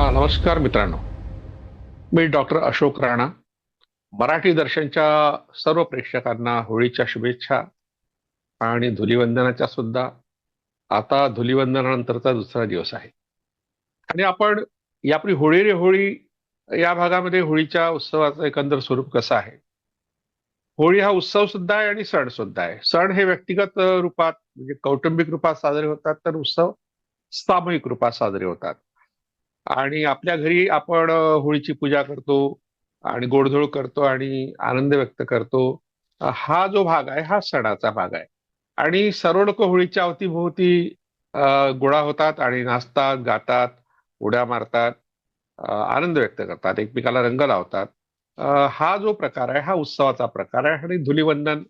हा नमस्कार मित्रांनो. मी डॉक्टर अशोक राणा. मराठी दर्शनच्या सर्व प्रेक्षकांना होळीच्या शुभेच्छा आणि धुलिवंदनाच्या सुद्धा. आता धुलिवंदनानंतरचा दुसरा दिवस आहे. आणि आपण यापूर्वी होळी रे होळी या भागामध्ये होळीच्या उत्सवाचं एकंदर स्वरूप कसं आहे? होळी हा उत्सव सुद्धा आहे आणि सण सुद्धा आहे. सण हे व्यक्तिगत रूपात म्हणजे कौटुंबिक रूपात साजरे होतात तर उत्सव सामूहिक रूपात साजरे होतात. आणि आपल्या घरी आपण होळीची पूजा करतो आणि गोडधोड करतो आणि आनंद व्यक्त करतो. हा जो भाग आहे हा सणाचा भाग आहे. आणि सर्व लोक होळीच्या अवतीभोवती गोळा होतात आणि नाचतात गातात उड्या मारतात आनंद व्यक्त करतात एकमेकाला रंग लावतात. हा जो प्रकार आहे हा उत्सवाचा प्रकार आहे आणि धुलिवंदन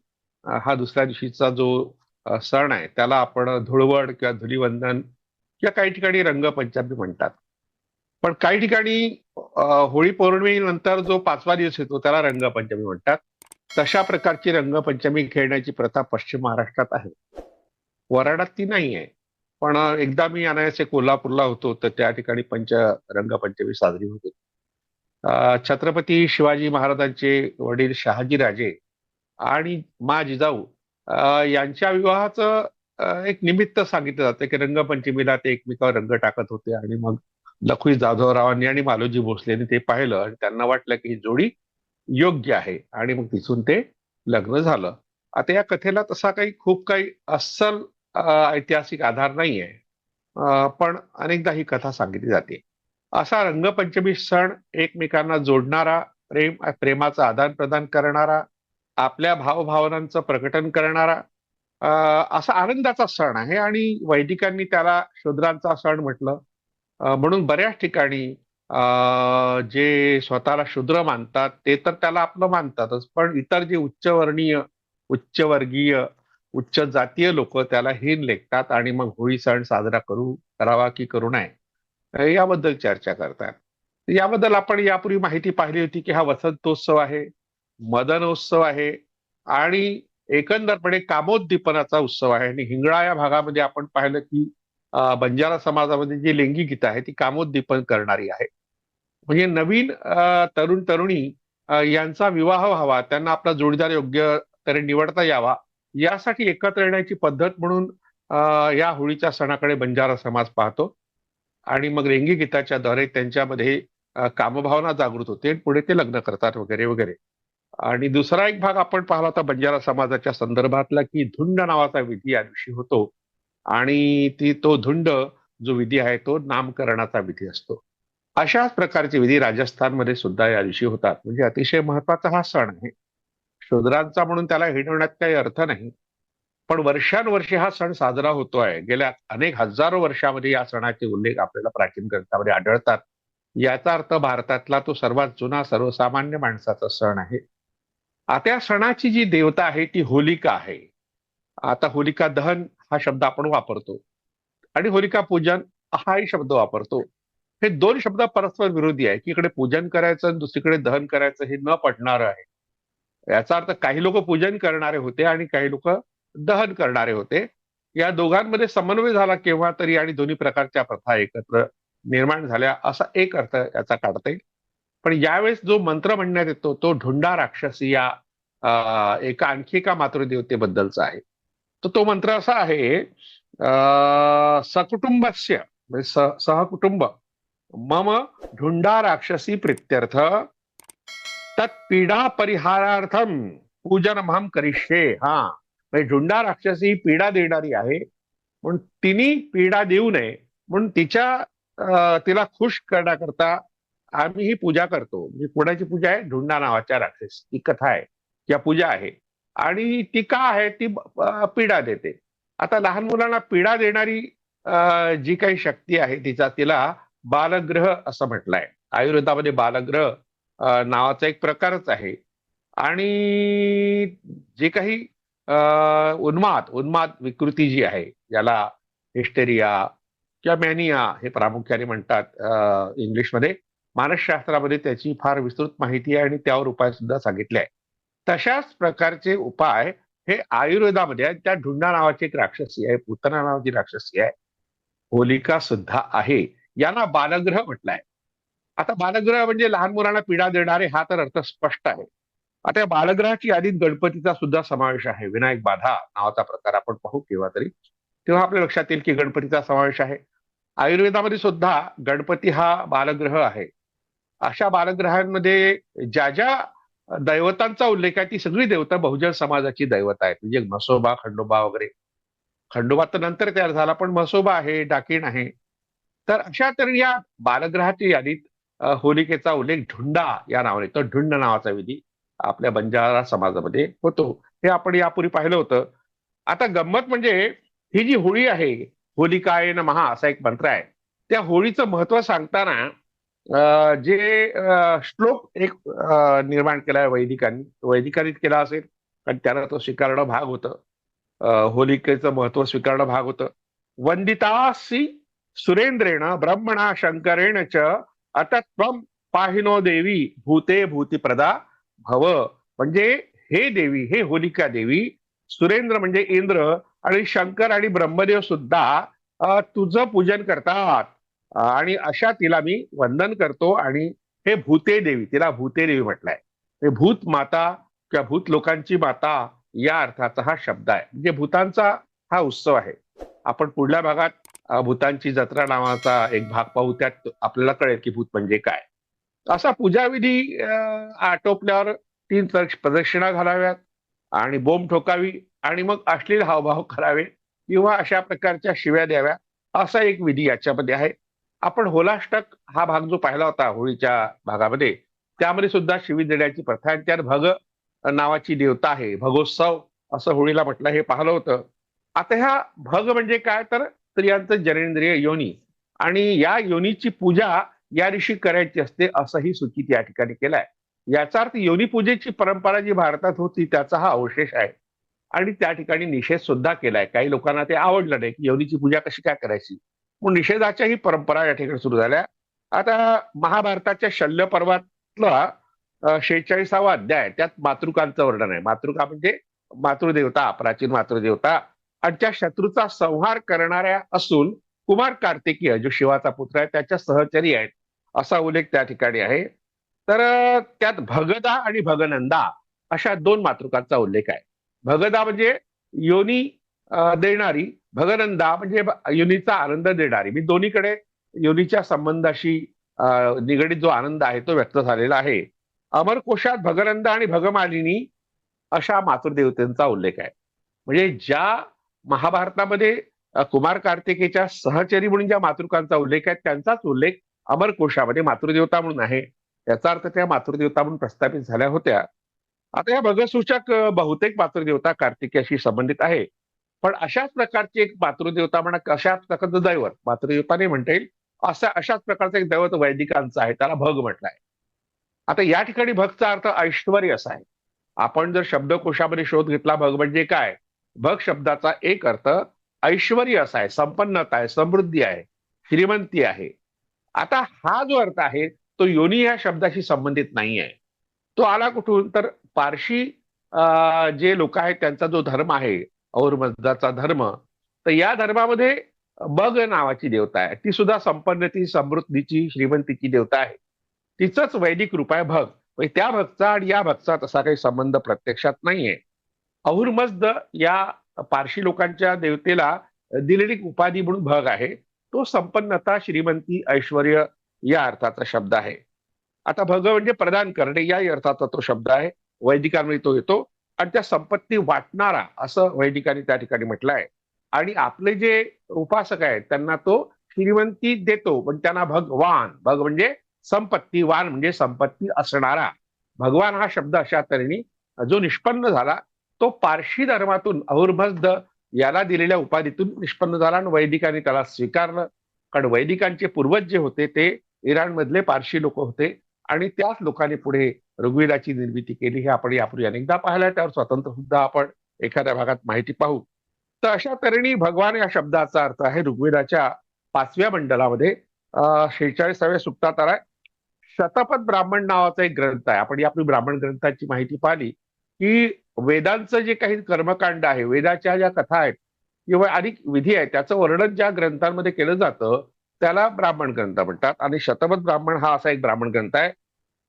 हा दुसऱ्या दिवशीचा जो सण आहे त्याला आपण धुळवड किंवा धुलिवंदन किंवा काही ठिकाणी रंगपंचमी म्हणतात. पण काही ठिकाणी होळी पौर्णिमेनंतर जो पाचवा दिवस येतो त्याला रंगपंचमी म्हणतात. तशा प्रकारची रंगपंचमी खेळण्याची प्रथा पश्चिम महाराष्ट्रात आहे. वराडात ती नाही आहे. पण एकदा मी अनायसे कोल्हापूरला होतो तर त्या ठिकाणी पंच रंगपंचमी साजरी होते. छत्रपती शिवाजी महाराजांचे वडील शहाजीराजे आणि मा जिजाऊ यांच्या विवाहाचं एक निमित्त सांगितलं जातं की रंगपंचमीला ते एकमेकावर रंग टाकत होते आणि मग लखुई जाधवरावांनी आणि मालोजी भोसलेनी ते पाहिलं आणि त्यांना वाटलं की ही जोडी योग्य आहे. आणि मग तिथून ते लग्न झालं. आता या कथेला तसा काही खूप काही अस्सल ऐतिहासिक आधार नाहीये. आहे पण अनेकदा ही कथा सांगितली जाते. असा रंगपंचमी सण एकमेकांना जोडणारा प्रेम प्रेमाचं आदान प्रदान करणारा आपल्या भावभावनांचं प्रकटन करणारा असा आनंदाचा सण आहे. आणि वैदिकांनी त्याला शूद्रांचा सण म्हटलं. म्हणून बऱ्याच ठिकाणी अ, जे स्वतःला शूद्र मानतात ते तर त्याला आपलं मानतातच. पण इतर जे उच्चवर्णीय उच्चवर्गीय उच्च जातीय लोक त्याला हीन लेखतात आणि मग होळी सण साजरा करू करावा की करू नये याबद्दल चर्चा करतात. याबद्दल आपण यापूर्वी माहिती पाहिली होती की हा वसंतोत्सव आहे मदनोत्सव आहे आणि एकंदरपणे कामोद्दीपनाचा उत्सव आहे. आणि हिंगळा या भागामध्ये आपण पाहिलं की बंजारा समाजामध्ये जी लेंगी गीतं आहे ती कामोद्दीपन करणारी आहे. म्हणजे नवीन तरुण तरुणी यांचा विवाह व्हावा त्यांना आपला जोडीदार योग्य तरी निवडता यावा यासाठी एकत्र येण्याची पद्धत म्हणून या होळीच्या सणाकडे बंजारा समाज पाहतो. आणि मग रेंगी गीताच्या द्वारे त्यांच्यामध्ये कामभावना जागृत होते आणि पुढे ते लग्न करतात वगैरे वगैरे. आणि दुसरा एक भाग आपण पाहिला होता बंजारा समाजाच्या संदर्भातला की धुंड नावाचा विधी या दिवशी होतो. आणि ती तो धुंड जो विधी आहे तो नामकरणाचा विधी असतो. अशाच प्रकारचे विधी राजस्थानमध्ये सुद्धा या दिवशी होतात. म्हणजे अतिशय महत्त्वाचा हा सण आहे. शूद्रांचा म्हणून त्याला हिणवण्यात काही अर्थ नाही. पण वर्षानुवर्षे हा सण साजरा होतो आहे गेल्या अनेक हजारो वर्षामध्ये या सणाचे उल्लेख आपल्याला प्राचीन ग्रंथामध्ये आढळतात. याचा अर्थ भारतातला तो सर्वात जुना सर्वसामान्य माणसाचा सण आहे. आता या सणाची जी देवता आहे ती होलिका आहे. आता होलिका दहन हा शब्द आपण वापरतो. आणि होलिका पूजन हाही शब्द वापरतो. हे दोन शब्द परस्पर विरोधी आहे. की इकडे पूजन करायचं आणि दुसरीकडे दहन करायचं हे न पटणार आहे. याचा अर्थ काही लोक पूजन करणारे होते आणि काही लोक दहन करणारे होते. या दोघांमध्ये समन्वय झाला केव्हा तरी आणि दोन्ही प्रकारच्या प्रथा एकत्र निर्माण झाल्या असा एक अर्थ याचा काढता. येईल पण यावेळेस जो मंत्र म्हणण्यात येतो तो ढुंडा राक्षसी या एका आणखी एका मातृदेवतेबद्दलचा आहे. तर तो मंत्र असा आहे अं, सकुटुंबस्य म्हणजे सहकुटुंब. मम ढुंडा राक्षसी प्रित्यर्थ तत्पीडा परिहारार्थम पूजन महम करिष्ये. हा. म्हणजे ढुंडा राक्षसी पीडा देणारी आहे म्हणून तिने पीडा देऊ नये म्हणून तिच्या अं, तिला खुश करण्याकरता आम्ही ही पूजा करतो. म्हणजे कोणाची पूजा आहे? ढुंडा नावाच्या राक्षस ही कथा आहे. किंवा पूजा आहे. आणि ती का आहे ती पीडा देते. आता लहान मुलांना पीडा देणारी जी काही शक्ती आहे तिचा तिला बालग्रह असं म्हटलंय. आयुर्वेदामध्ये बालग्रह नावाचा एक प्रकारच आहे. आणि जे काही उन्माद उन्माद विकृती जी आहे ज्याला हिस्टेरिया किंवा मॅनिया हे प्रामुख्याने म्हणतात इंग्लिशमध्ये मानसशास्त्रामध्ये त्याची फार विस्तृत माहिती आहे आणि त्यावर उपाय सुद्धा सांगितले आहे. तशाच प्रकारचे उपाय हे आयुर्वेदामध्ये त्या ढुंडा नावाची एक राक्षसी आहे पुतना नावाची राक्षसी आहे. होलिका सुद्धा आहे. यांना बालग्रह म्हटलाय. आता बालग्रह म्हणजे लहान मुलांना पीडा देणारे हा तर अर्थ स्पष्ट आहे. आता या बालग्रहाची यादीत गणपतीचा सुद्धा समावेश आहे. विनायक बाधा नावाचा प्रकार आपण पाहू केव्हा तरी. तेव्हा आपल्या लक्षात येईल की गणपतीचा समावेश आहे. आयुर्वेदामध्ये सुद्धा गणपती हा बालग्रह आहे. अशा बालग्रहांमध्ये ज्या ज्या दैवतांचा उल्लेख आहे. ती सगळी देवता बहुजन समाजाची दैवत आहेत. म्हणजे मसोबा खंडोबा वगैरे. खंडोबा तर नंतर तयार झाला पण म्हसोबा आहे डाकीण आहे. तर अशा तर या बालग्रहाच्या यादीत होलिकेचा उल्लेख ढुंडा या नावाने तर ढुंड नावाचा विधी आपल्या बंजारा समाजामध्ये होतो. हे आपण यापूर्वी पाहिलं होतं. आता गंमत म्हणजे ही जी होळी आहे होलिकायन महा असा एक मंत्र आहे. त्या होळीचं महत्त्व सांगताना जे श्लोक एक निर्माण केला आहे वैदिकांनी वैदिकांनीच केला असेल कारण त्याला तो स्वीकारणं भाग होतं. होलिकेचं महत्त्व स्वीकारणं भाग होतं. वंदितासी सुरेंद्रेण ब्रह्मणा शंकरेण च अतत्वम पाहिनो देवी भूते भूतिप्रदा भव. म्हणजे हे देवी हे होलिका देवी सुरेंद्र म्हणजे इंद्र आणि शंकर आणि ब्रह्मदेव सुद्धा तुझं पूजन करतात. आणि अशा तिला मी वंदन करतो आणि हे भूते देवी तिला भूते देवी म्हटलंय. हे भूत माता किंवा भूत लोकांची माता या अर्थाचा हा शब्द आहे. म्हणजे भूतांचा हा उत्सव आहे. आपण पुढल्या भागात भूतांची जत्रा नावाचा एक भाग पाहू त्यात आपल्याला कळेल की भूत म्हणजे काय. असा पूजाविधी आटोपल्यावर तीन प्रदक्षिणा घालाव्यात आणि बोंब ठोकावी आणि मग अश्लील हावभाव करावे किंवा अशा प्रकारच्या शिव्या द्याव्या असा एक विधी याच्यामध्ये आहे. आपण होलाष्टक हा भाग जो पाहिला होता होळीच्या भागामध्ये त्यामध्ये सुद्धा शिवी देण्याची प्रथा आहे. त्यात भग नावाची देवता आहे भगोत्सव असं होळीला म्हटलं हे पाहिलं होतं. आता ह्या भग म्हणजे काय? तर स्त्रियांचं जनेंद्रिय योनी. आणि या योनीची पूजा या दिवशी करायची असते असंही सूचित या ठिकाणी केलाय. याचा अर्थ योनी पूजेची परंपरा जी भारतात होती त्याचा हा अवशेष आहे. आणि त्या ठिकाणी निषेध सुद्धा केलाय. काही लोकांना ते आवडलं नाही की योनीची पूजा कशी काय करायची. मग निषेधाच्याही परंपरा या ठिकाणी सुरू झाल्या. आता महाभारताच्या शल्य पर्वातला शेहेचाळीसावा अध्याय त्यात मातृकांचं वर्णन आहे. मातृका म्हणजे मातृदेवता प्राचीन मातृदेवता. आणि त्या शत्रूचा संहार करणाऱ्या असून कुमार कार्तिकीय जो शिवाचा पुत्र आहे त्याच्या सहचरी आहेत असा उल्लेख त्या ठिकाणी आहे. तर त्यात भगदा आणि भगनंदा अशा दोन मातृकांचा उल्लेख आहे. भगदा म्हणजे योनी देणारी भगनंदा म्हणजे युनीचा आनंद देणारी. मी दोन्हीकडे युनीच्या संबंधाशी निगडीत जो आनंद आहे तो व्यक्त झालेला आहे. अमरकोशात भगनंदा आणि भगमालिनी अशा मातृदेवतेंचा उल्लेख आहे. म्हणजे ज्या महाभारतामध्ये कुमार कार्तिकेच्या सहचरी म्हणून ज्या मातृकांचा उल्लेख आहे त्यांचाच उल्लेख अमरकोशामध्ये मातृदेवता म्हणून आहे. याचा अर्थ त्या मातृदेवता म्हणून प्रस्थापित झाल्या होत्या. आता या भगसूचक बहुतेक मातृदेवता कार्तिकेशी संबंधित आहे. पण अशाच प्रकारची एक मातृदेवता म्हणा अशाच प्रकारचं दैवत मातृदेवता नाही म्हणता येईल. असा अशाच प्रकारचं एक दैवत वैदिकांचं आहे त्याला भग म्हटलंय आता या ठिकाणी भगचा अर्थ ऐश्वर असा आहे. आपण जर शब्दकोशामध्ये शोध घेतला भग म्हणजे काय? भग शब्दाचा एक अर्थ ऐश्वर असा आहे संपन्नता आहे समृद्धी आहे श्रीमंती आहे. आता हा जो अर्थ आहे तो योनी या शब्दाशी संबंधित नाही आहे. तो आला कुठून? तर पारशी जे लोक आहेत त्यांचा जो धर्म आहे औरमजाचा धर्म. तर या धर्मामध्ये बग नावाची देवता आहे. ती सुद्धा संपन्नती समृद्धीची श्रीमंतीची देवता आहे. तिचंच वैदिक रूप आहे भग म्हणजे त्या भक्तचा आणि या भक्तचा तसा काही संबंध प्रत्यक्षात नाहीये. अहुरमजद या पारशी लोकांच्या देवतेला दिलेली उपाधी म्हणून भग आहे. तो संपन्नता श्रीमंती ऐश्वर या अर्थाचा शब्द आहे. आता भग म्हणजे प्रदान करणे या अर्थाचा तो शब्द आहे. वैदिकांमध्ये तो येतो. आणि त्या संपत्ती वाटणारा असं वैदिकांनी त्या ठिकाणी म्हटलं आहे आणि आपले जे उपासक आहेत त्यांना तो श्रीमंती देतो पण त्यांना भगवान. भग म्हणजे संपत्ती वान म्हणजे संपत्ती असणारा. भगवान हा शब्द अशा तऱ्हेने जो निष्पन्न झाला तो पारशी धर्मातून अहुर्भस्द याला दिलेल्या उपाधीतून निष्पन्न झाला आणि वैदिकांनी त्याला स्वीकारलं. कारण वैदिकांचे पूर्वज जे होते ते इराण मधले पारशी लोक होते. आणि त्याच लोकांनी पुढे ऋग्वेदाची निर्मिती केली हे आपण यापूर्वी अनेकदा पाहिलं त्यावर स्वतंत्र सुद्धा आपण एखाद्या भागात माहिती पाहू. तर अशा तऱ्हेने भगवान या शब्दाचा अर्थ आहे ऋग्वेदाच्या पाचव्या मंडलामध्ये. शेहेचाळीसाव्या सुप्तात आलाय शतपथ ब्राह्मण नावाचा एक ग्रंथ आहे. आपण आपली ब्राह्मण ग्रंथाची माहिती पाहिली की वेदांचं जे काही कर्मकांड आहे वेदाच्या ज्या कथा आहेत किंवा अनेक विधी आहेत त्याचं वर्णन ज्या ग्रंथांमध्ये केलं जातं त्याला ब्राह्मण ग्रंथ म्हणतात. आणि शतपथ ब्राह्मण हा असा एक ब्राह्मण ग्रंथ आहे.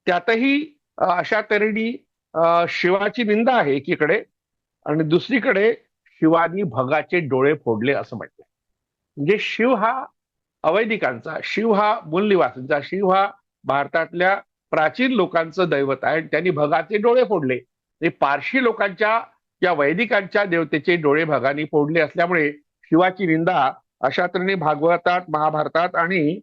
त्यातही अशा तऱ्हेने शिवाची निंदा आहे एकीकडे आणि दुसरीकडे शिवानी भगाचे डोळे फोडले असं म्हटलं म्हणजे शिव हा अवैदिकांचा शिव हा मूल्यवासींचा शिव हा भारतातल्या प्राचीन लोकांचं दैवत आहे आणि त्यांनी भगाचे डोळे फोडले. हे पारशी लोकांच्या या वैदिकांच्या देवतेचे डोळे भगानी फोडले असल्यामुळे शिवाची निंदा अशा तऱ्हेने भागवतात महाभारतात आणि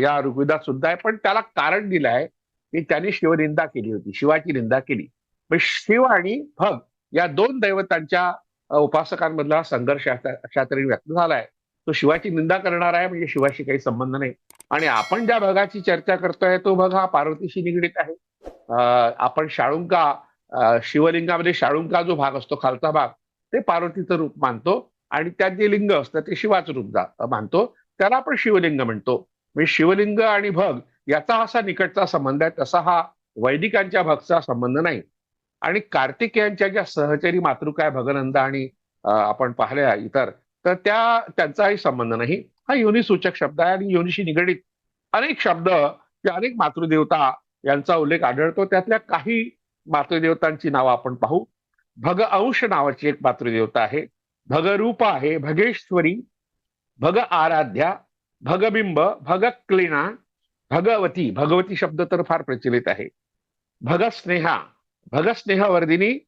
या ऋग्वेदात सुद्धा आहे. पण त्याला कारण दिलं आहे की त्यांनी शिवनिंदा केली होती शिवाची निंदा केली. पण शिव आणि भग या दोन दैवतांच्या उपासकांमधला संघर्ष अशा व्यक्त झालाय तो शिवाची निंदा करणार आहे म्हणजे शिवाशी काही संबंध नाही. आणि आपण ज्या भगाची चर्चा करतोय तो भग हा पार्वतीशी निगडीत आहे. आपण शाळुंका शिवलिंगामध्ये शाळुंका जो भाग असतो खालचा भाग ते पार्वतीचं रूप मानतो. आणि त्यात जे लिंग असतं ते शिवाचं रूप जा- मानतो. त्याला आपण शिवलिंग म्हणतो. म्हणजे शिवलिंग आणि भग याचा असा निकटचा संबंध आहे तसा हा वैदिकांच्या भगचा संबंध नाही. आणि कार्तिकेयांच्या ज्या सहचरी मातृका आहे भगनंदा आणि आपण पाहिल्या इतर तर त्या त्यांचाही संबंध नाही. हा योनिसूचक शब्द आहे आणि योनीशी निगडीत अनेक शब्द अनेक मातृदेवता यांचा उल्लेख आढळतो. त्यातल्या काही मातृदेवतांची नावं आपण पाहू. भग अंश नावाची एक मातृदेवता आहे. भगरूप आहे भगेश्वरी भग आराध्या भगबिंब भग क्लीणा भगवती भगवती शब्द तर फार प्रचलित आहे. भगस्नेहा भगस्नेहवर्धिनी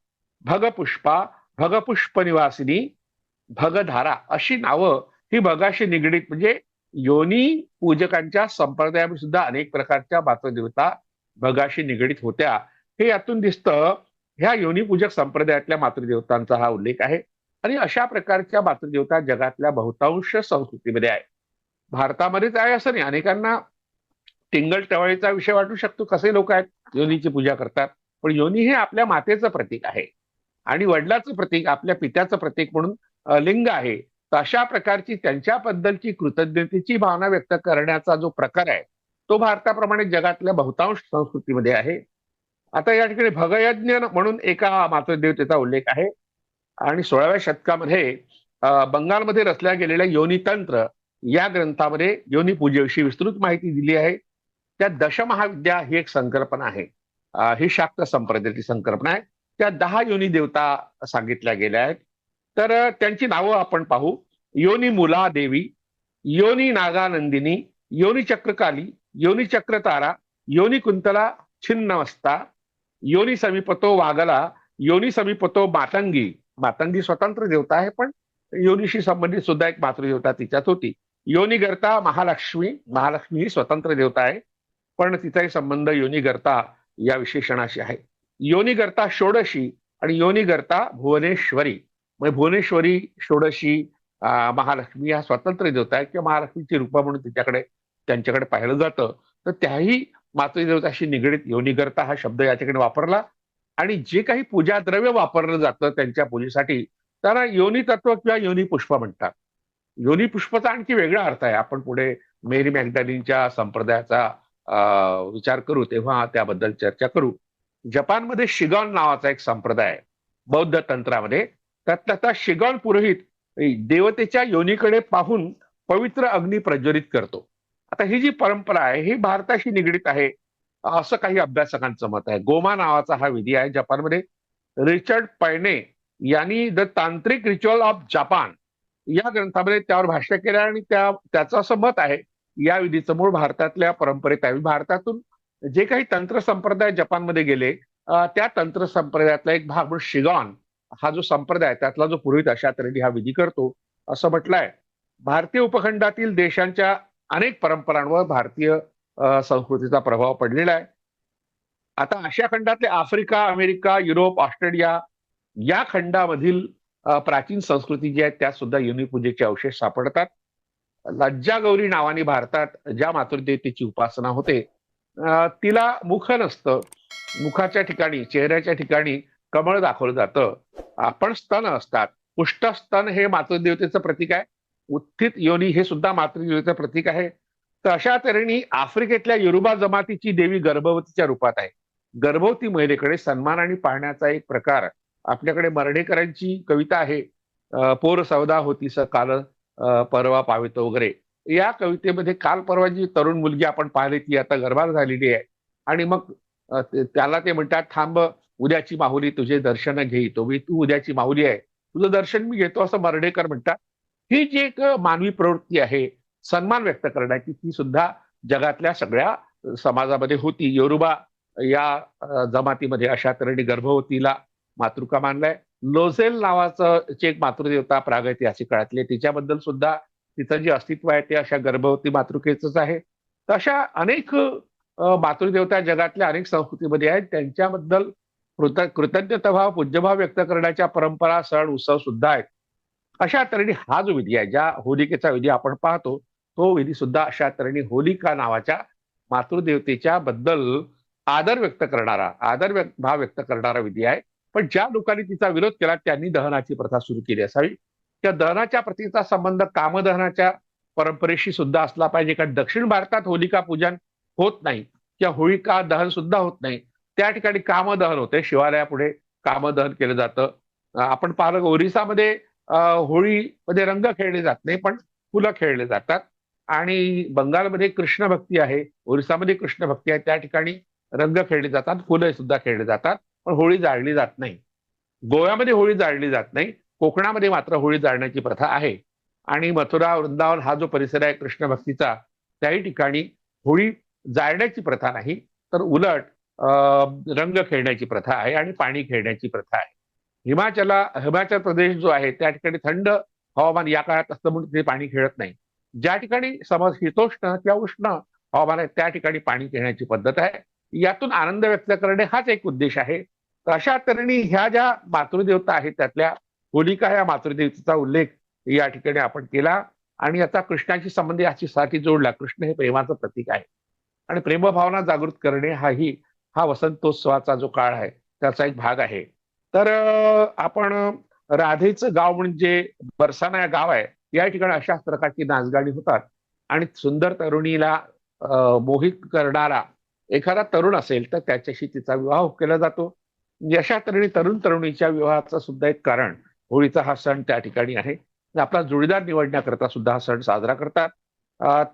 भगपुष्पा भगपुष्प निवासिनी भगधारा अशी नावं ही भगाशी निगडीत म्हणजे योनी पूजकांच्या संप्रदायामध्ये सुद्धा अनेक प्रकारच्या मातृदेवता भगाशी निगडीत होत्या. हे यातून दिसतं ह्या योनी पूजक संप्रदायातल्या मातृदेवतांचा हा उल्लेख आहे. आणि अशा प्रकारच्या मातृदेवता जगातल्या बहुतांश संस्कृतीमध्ये आहे. भारतामध्येच आहे असं नाही. अनेकांना टिंगल टवाळीचा विषय वाटू शकतो. कसे लोक आहेत? योनीची पूजा करतात. पण योनी हे आपल्या मातेचं प्रतीक आहे. आणि वडिलाचं प्रतीक आपल्या पित्याचं प्रतीक म्हणून लिंग आहे. तर अशा प्रकारची त्यांच्याबद्दलची कृतज्ञतेची भावना व्यक्त करण्याचा जो प्रकार आहे तो भारताप्रमाणे जगातल्या बहुतांश संस्कृतीमध्ये आहे. आता या ठिकाणी भगयज्ञ म्हणून एका मातृदेवतेचा उल्लेख आहे. आणि सोळाव्या शतकामध्ये बंगालमध्ये रचल्या गेलेल्या योनितंत्र या ग्रंथामध्ये योनी पूजेविषयी विस्तृत माहिती दिली आहे. त्या दशमहाविद्या ही एक संकल्पना आहे. ही शाक्त संप्रदायाची संकल्पना आहे. त्या दहा योनी देवता सांगितल्या गेल्या आहेत. तर त्यांची नावं आपण पाहू. योनी मुला देवी योनी नागानंदिनी योनी चक्रकाली योनी चक्रतारा योनी कुंतला छिन्नमस्ता योनी समीपतो वागला योनी समीपतो मातंगी मातंगी स्वतंत्र देवता आहे पण योनीशी संबंधित सुद्धा एक मातृदेवता तिच्यात होती. योनी गर्ता महालक्ष्मी महालक्ष्मी ही स्वतंत्र देवता आहे पण तिचाही संबंध योनी गर्ता या विशेषणाशी आहे. योनी गर्ता षोडशी आणि योनी गर्ता भुवनेश्वरी. म्हणजे भुवनेश्वरी षोडशी महालक्ष्मी हा स्वतंत्र देवता आहे किंवा महालक्ष्मीची रूपा म्हणून तिच्याकडे त्यांच्याकडे पाहिलं जातं. तर त्याही मातृदेवताशी निगडीत योनिगर्ता हा शब्द या ठिकाणी वापरला. आणि जे काही पूजा द्रव्य वापरलं जातं त्यांच्या पूजेसाठी त्याला योनी तत्व किंवा योनी पुष्प म्हणतात. योनी पुष्पचा आणखी वेगळा अर्थ आहे. आपण पुढे मेरी मॅग्डालिनच्या संप्रदायाचा विचार करू तेव्हा त्याबद्दल चर्चा करू. जपानमध्ये शिगॉन नावाचा एक संप्रदाय आहे बौद्ध तंत्रामध्ये. त्यात त्याचा शिगॉन पुरोहित देवतेच्या योनीकडे पाहून पवित्र अग्नी प्रज्वलित करतो. आता ही जी परंपरा आहे ही भारताशी निगडीत आहे. असं काही अभ्यासकांचं मत आहे. गोमा नावाचा हा विधी आहे. जपानमध्ये रिचर्ड पैने यांनी द तांत्रिक रिच्युअल ऑफ जपान या ग्रंथामध्ये त्यावर भाष्य केलं आणि त्या त्याचं असं मत आहे या विधीचं मूळ भारतातल्या परंपरेत आहे. भारतातून जे काही तंत्र संप्रदाय जपानमध्ये गेले त्या तंत्र संप्रदायातला एक भाग म्हणून शिगॉन हा जो संप्रदाय त्यातला जो पुरोहित अशा तऱ्हेने हा विधी करतो असं म्हटलंय. भारतीय उपखंडातील देशांच्या अनेक परंपरांवर भारतीय संस्कृतीचा प्रभाव पडलेला आहे. आता आशिया खंडातले आफ्रिका अमेरिका युरोप ऑस्ट्रेलिया या खंडामधील प्राचीन संस्कृती जी आहे त्या सुद्धा युनिपूजेचे अवशेष सापडतात. लज्जा गौरी नावाने भारतात ज्या मातृदेवतेची उपासना होते तिला मुख नसतं. मुखाच्या ठिकाणी चेहऱ्याच्या ठिकाणी कमळ दाखवलं जातं. आपण स्तन असतात. पुष्टस्तन हे मातृदेवतेचं प्रतीक आहे. उत्थित योनी हे सुद्धा मातृदेवतेचं प्रतीक आहे. तर अशा तऱ्हेने आफ्रिकेतल्या युरुबा जमातीची देवी गर्भवतीच्या रूपात आहे. गर्भवती महिलेकडे सन्मान आणि पाहण्याचा एक प्रकार आपल्याकडे मर्ढेकरांची कविता आहे. पोर सौदा होतीस काल परवा पावित वगैरे. या कवितेमध्ये काल परवा जी तरुण मुलगी आपण पाहिली ती आता गर्भार झालेली आहे. आणि मग त्याला ते म्हणतात थांब उद्याची माहुली तुझे दर्शन घेई तो मी तू उद्याची माहुली आहे. तुझं दर्शन मी घेतो असं मर्डेकर म्हणतात. ही जी एक मानवी प्रवृत्ती आहे सन्मान व्यक्त करण्याची ती सुद्धा जगातल्या सगळ्या समाजामध्ये होती. योरुबा या जमातीमध्ये अशा तऱ्हेने गर्भवतीला मातृका मानलाय. लोझेल नावाचं एक मातृदेवता प्रागैतिहासिक काळातली तिच्याबद्दल सुद्धा तिचं जे अस्तित्व आहे ते अशा गर्भवती मातृकेचंच आहे. तर अशा अनेक मातृदेवता जगातल्या अनेक संस्कृतीमध्ये आहेत. त्यांच्याबद्दल कृत कृतज्ञताभाव पूज्यभाव व्यक्त करण्याच्या परंपरा सण उत्सव सुद्धा आहेत. अशा तऱ्हेने हा जो विधी आहे. ज्या होलिकेचा विधी आपण पाहतो तो विधी सुद्धा अशा तऱ्हेने होलिका नावाच्या मातृदेवतेच्या बद्दल आदर व्यक्त करणारा आदर व्यक्त भाव व्यक्त करणारा विधी आहे. पण ज्या लोकांनी तिचा विरोध केला त्यांनी दहनाची प्रथा सुरू केली असावी. त्या दहनाच्या प्रतीचा संबंध कामदहनाच्या परंपरेशी सुद्धा असला पाहिजे कारण दक्षिण भारतात होलिका पूजन होत नाही. किंवा होळिका दहन सुद्धा होत नाही. त्या ठिकाणी कामदहन होते. शिवालयापुढे कामदहन केलं जातं. आपण पाहिलं ओरिसामध्ये होळीमध्ये रंग खेळले जात नाही पण फुलं खेळले जातात. आणि बंगालमध्ये कृष्ण भक्ती आहे ओरिसामध्ये कृष्ण भक्ती आहे त्या ठिकाणी रंग खेळले जातात फुलं सुद्धा खेळले जातात पण होळी जाळली जात नाही. गोव्यामध्ये होळी जाळली जात नाही कोकणामध्ये मात्र होळी जाळण्याची प्रथा आहे. आणि मथुरा वृंदावन हा जो परिसर आहे कृष्ण भक्तीचा त्याही ठिकाणी होळी जाळण्याची प्रथा नाही तर उलट रंग खेळण्याची प्रथा आहे आणि पाणी खेळण्याची प्रथा आहे. हिमाचला हिमाचल प्रदेश जो आहे त्या ठिकाणी थंड हवामान या काळात असतं म्हणून तिथे पाणी खेळत नाही. ज्या ठिकाणी समज शीतोष्ण किंवा उष्ण हवामान आहे त्या ठिकाणी पाणी घेण्याची पद्धत आहे. यातून आनंद व्यक्त करणे हाच एक उद्देश आहे. तर अशा तऱ्हेने ह्या ज्या मातृदेवता आहेत त्यातल्या होलिका या मातृदेवतेचा उल्लेख या ठिकाणी आपण केला आणि याचा कृष्णाशी संबंध याची साठी जोडला. कृष्ण हे प्रेमाचं प्रतीक आहे. आणि प्रेमभावना जागृत करणे हाही हा वसंतोत्सवाचा जो काळ आहे त्याचा एक भाग आहे. तर आपण राधेचं गाव म्हणजे बरसाना या गाव आहे. या ठिकाणी अशाच प्रकारची नाचगाणी होतात. आणि सुंदर तरुणीला मोहित करणारा एखादा तरुण असेल तर त्याच्याशी तिचा विवाह केला जातो. अशा तऱ्हेने तरुण तरुणीच्या विवाहाचं सुद्धा एक कारण. होळीचा हा सण त्या ठिकाणी आहे. आपला जोडीदार निवडण्याकरता सुद्धा हा सण साजरा करतात.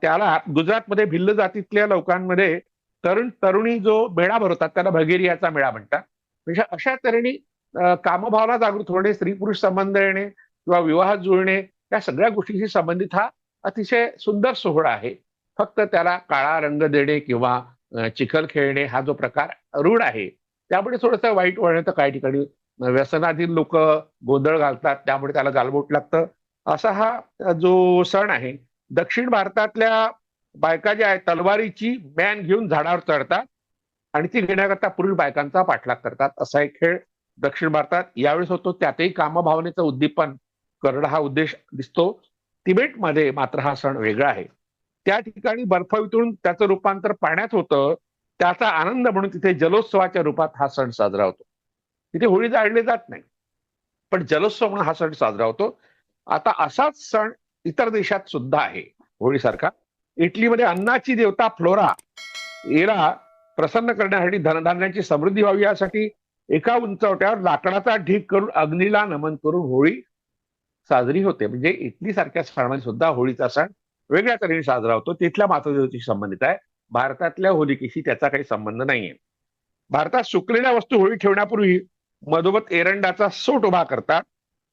त्याला गुजरातमध्ये भिल्ल जातीतल्या लोकांमध्ये तरुण तरुणी जो मेळा भरवतात त्याला भगेरियाचा मेळा म्हणतात. म्हणजे अशा तऱ्हेने अं, कामभावना जागृत होणे स्त्री पुरुष संबंध येणे किंवा विवाह जुळणे या सगळ्या गोष्टीशी संबंधित हा अतिशय सुंदर सोहळा आहे. फक्त त्याला काळा रंग देणे किंवा चिखल खेळणे हा जो प्रकार रूढ आहे. त्यामुळे थोडंसं वाईट वळण तर काही ठिकाणी व्यसनाधीन लोक गोंधळ घालतात त्यामुळे त्याला गालबोट लागतं. असा हा जो सण आहे दक्षिण भारतातल्या बायका ज्या आहेत तलवारीची मॅन घेऊन झाडावर चढतात आणि ती घेण्याकरता पुरुष बायकांचा पाठलाग करतात. असा एक खेळ दक्षिण भारतात यावेळेस होतो. त्यातही कामभावनेचं उद्दीपन करणं हा उद्देश दिसतो. तिबेटमध्ये मात्र हा सण वेगळा आहे. त्या ठिकाणी बर्फ वितळून त्याचं रूपांतर पाण्यात होतं. त्याचा आनंद म्हणून तिथे जलोत्सवाच्या रूपात हा सण साजरा होतो. तिथे होळी जाळली जात नाही. पण जलोत्सव म्हणून हा सण साजरा होतो. आता असाच सण इतर देशात सुद्धा आहे होळीसारखा. इटलीमध्ये अन्नाची देवता फ्लोरा एरा प्रसन्न करण्यासाठी धनधान्याची समृद्धी व्हावी यासाठी एका उंचवट्यावर लाकडाचा ढीक करून अग्नीला नमन करून होळी साजरी होते. म्हणजे इटली सारख्या सणामध्ये सुद्धा होळीचा सण वेगळ्या तऱ्हेने साजरा होतो. तिथल्या मातृदेवतेशी संबंधित आहे. भारतातल्या होलिकेशी त्याचा काही संबंध नाहीये. भारतात सुकलेल्या वस्तू होळी ठेवण्यापूर्वी मधोमध एरंडाचा सोट उभा करतात.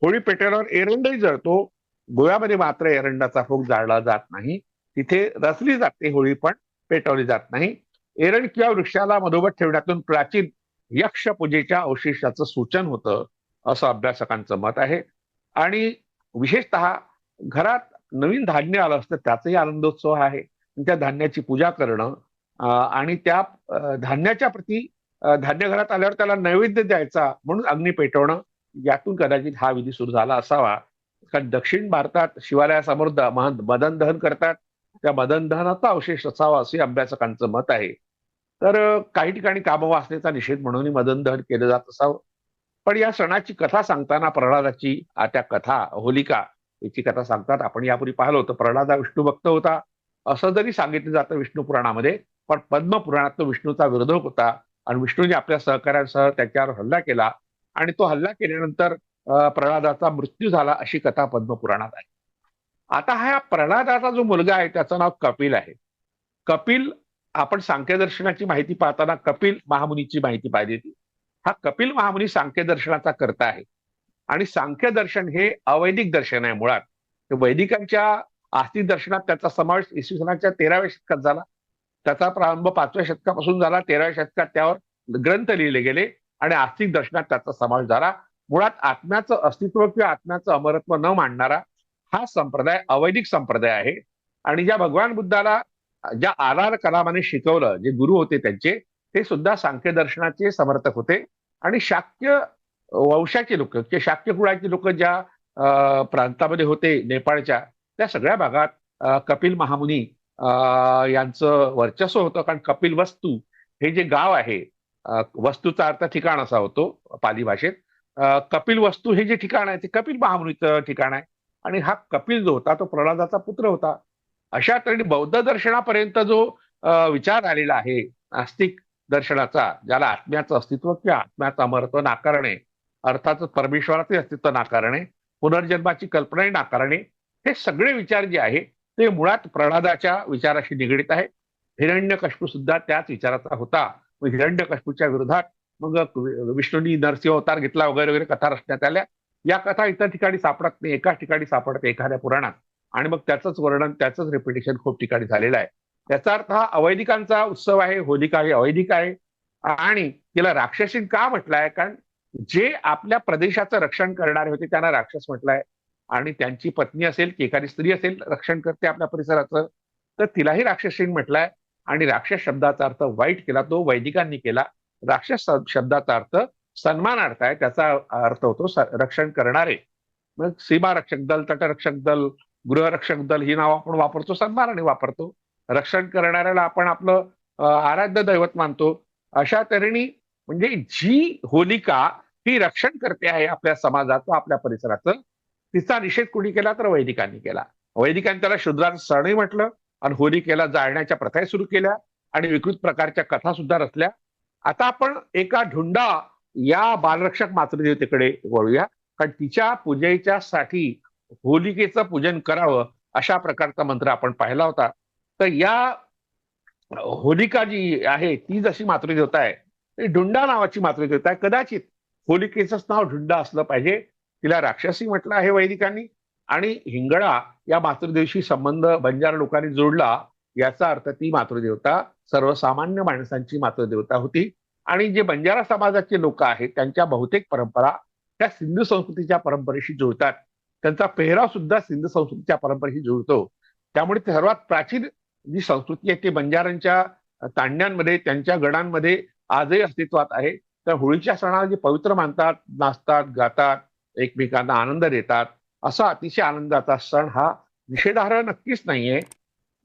होळी पेटवल्यावर एरंडही जळतो. गोव्यामध्ये मात्र एरंडाचा फोग जाळला जात नाही. तिथे रचली जाते होळी पण पेटवली जात नाही. एरंड किंवा वृक्षाला मधोमध ठेवण्यातून प्राचीन यक्ष पूजेच्या अवशेषाचं सूचन होतं असं अभ्यासकांचं मत आहे. आणि विशेषतः घरात नवीन धान्य आलं असतं त्याचाही आनंदोत्सव आहे. त्या धान्याची पूजा करणं आणि त्या धान्याच्या प्रती धान्य घरात आल्यावर त्याला नैवेद्य द्यायचा म्हणून अग्नी पेटवणं यातून कदाचित हा विधी सुरू झाला असावा. कारण दक्षिण भारतात शिवालयासमोर मदन दहन करतात. त्या मदन दहनाचा अवशेष असावा असे अभ्यासकांचं मत आहे. तर काही ठिकाणी कामवासनेचा निषेध म्हणून मदन दहन केलं जात असावं. पण या सणाची कथा सांगताना प्रल्हादाची त्या कथा होलिका याची कथा सांगतात. आपण यापूर्वी पाहिलं होतं प्रल्हादा विष्णू भक्त होता. असं जरी सांगितलं जातं विष्णू पुराणामध्ये पण पद्म पुराणात तो विष्णूचा विरोधक होता आणि विष्णूने आपल्या सहकाऱ्यांसह त्याच्यावर हल्ला केला आणि तो हल्ला केल्यानंतर प्रल्हादाचा मृत्यू झाला अशी कथा पद्मपुराणात आहे. आता हा प्रल्हादाचा जो मुलगा आहे त्याचं नाव कपिल आहे. कपिल आपण सांख्यदर्शनाची माहिती पाहताना कपिल महामुनीची माहिती पाहिली होती. हा कपिल महामुनी सांख्य दर्शनाचा करता आहे. आणि सांख्य दर्शन हे अवैदिक दर्शन आहे मुळात. वैदिकांच्या आस्तिक दर्शनात त्याचा समावेश इसवी सनाच्या तेराव्या शतकात झाला. त्याचा प्रारंभ पाचव्या शतकापासून झाला. तेराव्या शतकात त्यावर ग्रंथ लिहिले गेले आणि आस्तिक दर्शनात त्याचा समावेश झाला. मुळात आत्म्याचं अस्तित्व किंवा आत्म्याचं अमरत्व न मांडणारा हा संप्रदाय अवैदिक संप्रदाय आहे. आणि ज्या भगवान बुद्धाला ज्या आधार कलामाने शिकवलं जे गुरु होते त्यांचे ते सुद्धा सांख्य दर्शनाचे समर्थक होते. आणि शाक्य वंशाचे लोक किंवा शाक्य कुळाचे लोक ज्या प्रांतामध्ये होते नेपाळच्या त्या सगळ्या भागात कपिल महामुनी यांचं वर्चस्व होतं. कारण कपिल वस्तू हे जे गाव आहे वस्तूचा अर्थ ठिकाण असा होतो पाली भाषेत. कपिल वस्तू हे जे ठिकाण आहे ते कपिल महामुनीचं ठिकाण आहे. आणि हा कपिल जो होता तो प्रल्हादाचा पुत्र होता. अशा तऱ्हेने बौद्ध दर्शनापर्यंत जो विचार आलेला आहे नास्तिक दर्शनाचा ज्याला आत्म्याचं अस्तित्व किंवा आत्म्याचं अमरत्व नाकारणे अर्थात परमेश्वराचे अस्तित्व नाकारणे पुनर्जन्माची कल्पनाही नाकारणे हे सगळे विचार जे आहे ते मुळात प्रणादाच्या विचाराशी निगडीत आहे हिरण्यकश्यप सुद्धा त्याच विचाराचा होता. हिरण्यकश्यपूच्या विरोधात मग विष्णूंनी नरसिंह अवतार घेतला वगैरे वगैरे कथा रचण्यात आल्या. या कथा इतर ठिकाणी सापडत नाही. एका ठिकाणी सापडते एखाद्या पुराणात. आणि मग त्याचंच वर्णन त्याचंच रिपिटेशन खूप ठिकाणी झालेलं आहे. त्याचा अर्थ हा अवैदिकांचा उत्सव आहे होलिका ही अवैदिक आहे. आणि तिला राक्षसीन का म्हटलंय? कारण जे आपल्या प्रदेशाचं रक्षण करणारे होते त्यांना राक्षस म्हटलंय. आणि त्यांची पत्नी असेल की एखादी स्त्री असेल रक्षण करते आपल्या परिसराचं तर तिलाही राक्षसीन म्हटलंय. आणि राक्षस शब्दाचा अर्थ वाईट केला तो वैदिकांनी केला. राक्षस शब्दाचा अर्थ सन्मानार्थ आहे त्याचा अर्थ होतो रक्षण करणारे. मग सीमा रक्षक दल तटरक्षक दल गृहरक्षक दल ही नाव आपण वापरतो सन्मानाने वापरतो. रक्षण करणाऱ्याला आपण आपलं आराध्य दैवत मानतो. अशा तऱ्हेने म्हणजे जी होलिका ही रक्षण करते आहे आपल्या समाजाचं आपल्या परिसराचं तिचा निषेध कुणी केला तर वैदिकांनी केला. वैदिकांनी त्याला शूद्रांचं सणही म्हटलं आणि होलिकेला जाळण्याच्या प्रथाही सुरू केल्या आणि विकृत प्रकारच्या कथा सुद्धा रचल्या. आता आपण एका ढुंडा या बालरक्षक मातृदेवतेकडे वळूया. कारण तिच्या पूजेच्या साठी होलिकेचं पूजन करावं अशा प्रकारचा मंत्र आपण पाहिला होता. तर या होलिका जी आहे ती जशी मातृदेवता आहे ती ढुंडा नावाची मातृदेवता आहे. कदाचित होलिकेचंच नाव ढुंडा असलं पाहिजे. तिला राक्षसी म्हटलं आहे वैदिकांनी. आणि हिंगळा या मातृदेवशी संबंध बंजारा लोकांनी जोडला याचा अर्थ ती मातृदेवता सर्वसामान्य माणसांची मातृदेवता होती. आणि जे बंजारा समाजाचे लोक आहेत त्यांच्या बहुतेक परंपरा त्या सिंधू संस्कृतीच्या परंपरेशी जुळतात. त्यांचा पेहराव सुद्धा सिंधू संस्कृतीच्या परंपरेशी जुळतो. त्यामुळे सर्वात प्राचीन जी संस्कृती आहे ती बंजारांच्या तांड्यांमध्ये त्यांच्या गडांमध्ये आजही अस्तित्वात आहे. त्या होळीच्या सणाला जे पवित्र मानतात नाचतात गातात एकमेकांना आनंद देतात असा अतिशय आनंदाचा सण हा निषेधार्ह नक्कीच नाहीये.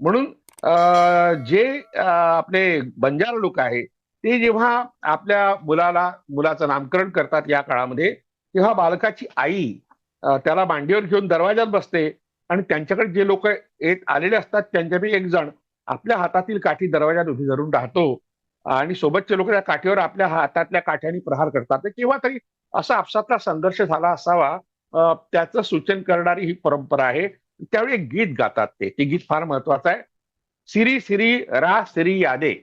म्हणून जे आपले बंजार लोक आहे ते जेव्हा आपल्या मुलाला मुलाचं नामकरण करतात या काळामध्ये तेव्हा बालकाची आई त्याला मांडीवर घेऊन दरवाज्यात बसते. आणि त्यांच्याकडे जे लोक येत आलेले असतात त्यांच्यापैकी एक जण आपल्या हातातील काठी दरवाजात उभी धरून राहतो. आणि सोबतचे लोक त्या काठीवर आपल्या हातातल्या काठ्याने प्रहार करतात. किंवा तरी असा आपसातला संघर्ष झाला असावा त्याचं सूचन करणारी ही परंपरा आहे. त्यावेळी एक गीत गातात ते. ते गीत फार महत्वाचं आहे. सिरी सिरी रा सिरी यादे.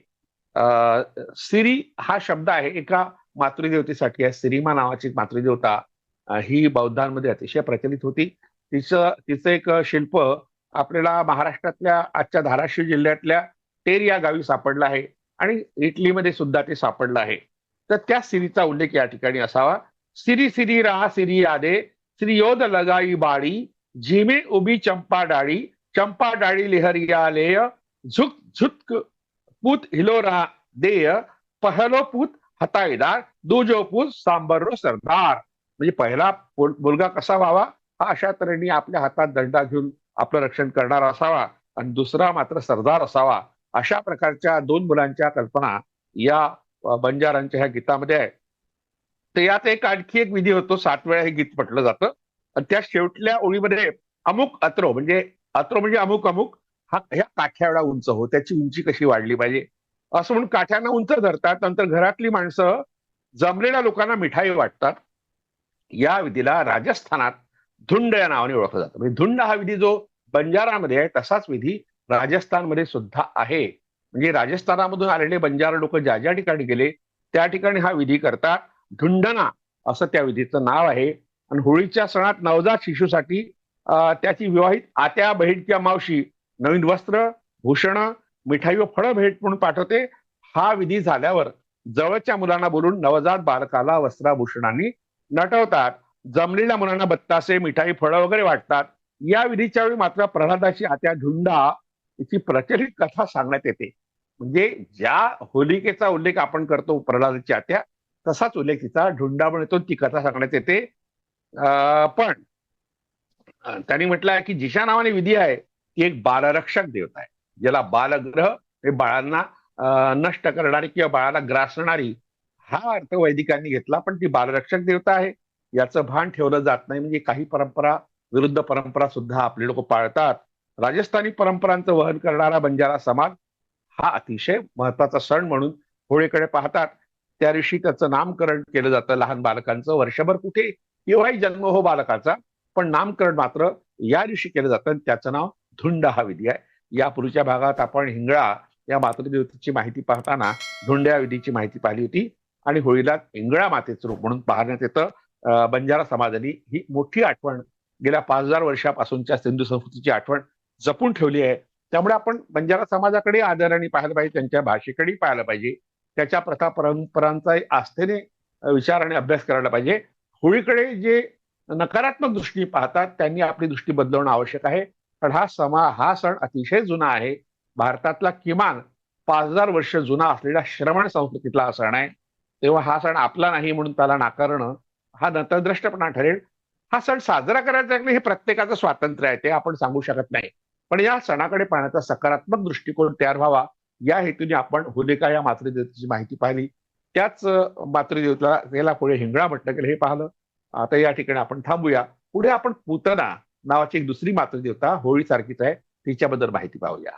सिरी हा शब्द आहे एका मातृदेवतेसाठी. आहे सिरीमा नावाची मातृदेवता ही बौद्धांमध्ये अतिशय प्रचलित होती. तिचं तिचं एक शिल्प आपल्याला महाराष्ट्रातल्या आजच्या धाराशिव जिल्ह्यातल्या टेर या गावी सापडलं आहे आणि इटलीमध्ये सुद्धा ते सापडलं आहे. तर त्या सिरीचा उल्लेख या ठिकाणी असावा. सिरी सिरी रा सिरी आदे श्रीयोद लगाई बाळी झिमे उभी चंपा डाळी. चंपा डाळी लिहरिया लेय. झुक झुक पूत हिलोरा देय. पहलो पूत हताईदार दुजो पूत सांबरो सरदार. म्हणजे पहिला मुलगा कसा व्हावा? हा अशा तऱ्हेने आपल्या हातात दंडा घेऊन आपलं रक्षण करणारा असावा आणि दुसरा मात्र सरदार असावा अशा प्रकारच्या दोन मुलांच्या कल्पना या बंजारांच्या ह्या गीतामध्ये आहे तर यात एक आणखी एक विधी होतो सात वेळा हे गीत म्हटलं जातं. आणि त्या शेवटल्या ओळीमध्ये अमुक अत्रो म्हणजे अत्रो म्हणजे अमुक अमुक हा ह्या काठ्या एवढा उंच हो त्याची उंची कशी वाढली पाहिजे? असं म्हणून काठ्यांना उंच धरतात नंतर घरातली माणसं जमलेल्या लोकांना मिठाई वाटतात. या विधीला राजस्थानात धुंड या नावाने ओळखलं जातं. म्हणजे धुंड हा विधी जो बंजारामध्ये आहे तसाच विधी राजस्थानमध्ये सुद्धा आहे. म्हणजे राजस्थानामधून आलेले बंजारा लोक ज्या ज्या ठिकाणी गेले त्या ठिकाणी हा विधी करतात. धुंडना असं त्या विधीचं नाव आहे. आणि होळीच्या सणात नवजात शिशूसाठी त्याची विवाहित आत्या बहीण किंवा मावशी नवीन वस्त्र भूषण मिठाई व फळं भेट म्हणून पाठवते. हा विधी झाल्यावर जवळच्या मुलांना बोलून नवजात बालकाला वस्त्राभूषणांनी नटवतात. जमलेल्या मुलांना बत्तासे मिठाई फळं वगैरे वाटतात. या विधीच्या वेळी मात्र प्रल्हादाची आत्या ढुंडा याची प्रचलित कथा सांगण्यात येते. म्हणजे ज्या होलिकेचा उल्लेख आपण करतो प्रल्हादाची आत्या तसाच उल्लेख तिचा ढुंडा म्हणतो ती कथा सांगण्यात येते. अं, पण त्यांनी म्हटलं की जिशा नावाने विधी आहे ती एक बालरक्षक देवता आहे. ज्याला बालग्रह हे बाळांना नष्ट करणारी किंवा बाळाला ग्रासणारी हा अर्थ वैदिकांनी घेतला पण ती बालरक्षक देवता आहे. याचं भान ठेवलं जात नाही. म्हणजे काही परंपरा विरुद्ध परंपरा सुद्धा आपले लोक पाळतात. राजस्थानी परंपरांचं वहन करणारा बंजारा समाज हा अतिशय महत्त्वाचा सण म्हणून होळीकडे पाहतात. त्या दिवशी त्याचं नामकरण केलं जातं लहान बालकांचं. वर्षभर कुठे केव्हाही जन्म हो बालकाचा पण नामकरण मात्र या दिवशी केलं जातं आणि त्याचं नाव धुंड हा विधी आहे. यापूर्वीच्या भागात आपण हिंगळा या मातृदेवतेची माहिती पाहताना धुंड या विधीची माहिती पाहिली होती आणि होळीला हिंगळा मातेचं रूप म्हणून पाहण्यात येतं. बंजारा समाजाने ही मोठी आठवण गेल्या पाच हजार वर्षापासूनच्या सिंधू संस्कृतीची आठवण जपून ठेवली आहे. त्यामुळे आपण बंजारा समाजाकडे आदराने पाहायला पाहिजे त्यांच्या भाषेकडे पाहायला पाहिजे. त्याच्या प्रथा परंपरांचा आस्थेने विचार आणि अभ्यास करायला पाहिजे. होळीकडे जे नकारात्मक दृष्टी पाहतात त्यांनी आपली दृष्टी बदलवणं आवश्यक आहे. कारण हा समा हा सण अतिशय जुना आहे. भारतातला किमान पाच हजार वर्ष जुना असलेला श्रवण संस्कृतीतला हा सण आहे. तेव्हा हा सण आपला नाही म्हणून त्याला नाकारणं हा नतद्रष्टपणा ठरेल हा सण साजरा करायचा हे प्रत्येकाचं स्वातंत्र्य आहे ते आपण सांगू शकत नाही. पण या सणाकडे पाहण्याचा सकारात्मक दृष्टिकोन तयार व्हावा या हेतूने आपण होलिका या मातृदेवतेची माहिती पाहिली. त्याच मातृदेवता मातृदेवतेला त्याला पुढे हिंगळा म्हटलं गेलं हे पाहिलं. आता या ठिकाणी आपण थांबूया. पुढे आपण पुतना नावाची एक दुसरी मातृदेवता होळी सारखीच आहे तिच्याबद्दल माहिती पाहूया.